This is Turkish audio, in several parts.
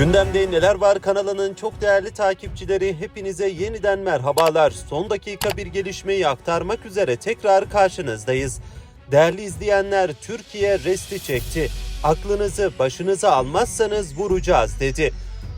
Gündemde Neler Var kanalının çok değerli takipçileri hepinize yeniden merhabalar. Son dakika bir gelişmeyi aktarmak üzere tekrar karşınızdayız. Değerli izleyenler Türkiye resti çekti. Aklınızı başınıza almazsanız vuracağız dedi.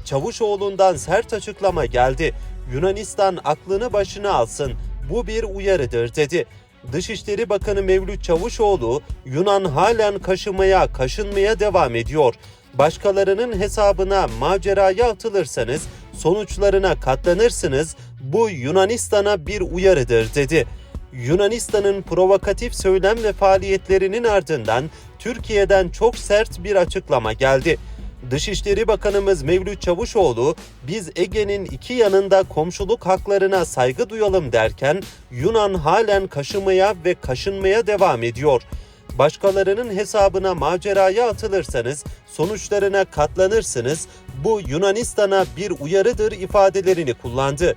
Çavuşoğlu'ndan sert açıklama geldi. Yunanistan aklını başına alsın. Bu bir uyarıdır dedi. Dışişleri Bakanı Mevlüt Çavuşoğlu, Yunan halen kaşımaya, kaşınmaya devam ediyor. Başkalarının hesabına maceraya atılırsanız sonuçlarına katlanırsınız. Bu Yunanistan'a bir uyarıdır dedi. Yunanistan'ın provokatif söylem ve faaliyetlerinin ardından Türkiye'den çok sert bir açıklama geldi. Dışişleri Bakanımız Mevlüt Çavuşoğlu, biz Ege'nin iki yanında komşuluk haklarına saygı duyalım derken Yunan halen kaşımaya ve kaşınmaya devam ediyor. Başkalarının hesabına maceraya atılırsanız sonuçlarına katlanırsınız. Bu Yunanistan'a bir uyarıdır ifadelerini kullandı.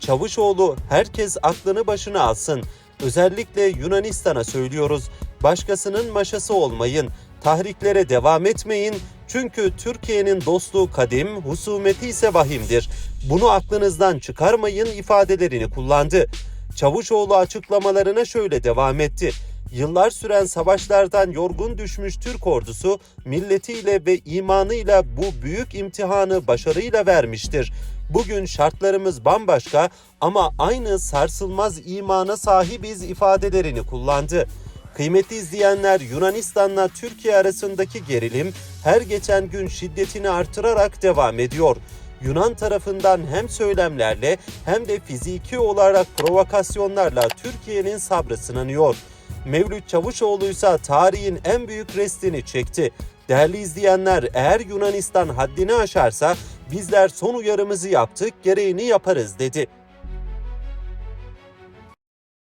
Çavuşoğlu herkes aklını başına alsın. Özellikle Yunanistan'a söylüyoruz. Başkasının maşası olmayın. Tahriklere devam etmeyin. Çünkü Türkiye'nin dostluğu kadim, husumeti ise vahimdir. Bunu aklınızdan çıkarmayın ifadelerini kullandı. Çavuşoğlu açıklamalarına şöyle devam etti. Yıllar süren savaşlardan yorgun düşmüş Türk ordusu milletiyle ve imanıyla bu büyük imtihanı başarıyla vermiştir. Bugün şartlarımız bambaşka ama aynı sarsılmaz imana sahibiz ifadelerini kullandı. Kıymetli izleyenler Yunanistan'la Türkiye arasındaki gerilim her geçen gün şiddetini artırarak devam ediyor. Yunan tarafından hem söylemlerle hem de fiziki olarak provokasyonlarla Türkiye'nin sabrı sınanıyor. Mevlüt Çavuşoğlu ise tarihin en büyük restini çekti. Değerli izleyenler eğer Yunanistan haddini aşarsa bizler son uyarımızı yaptık gereğini yaparız dedi.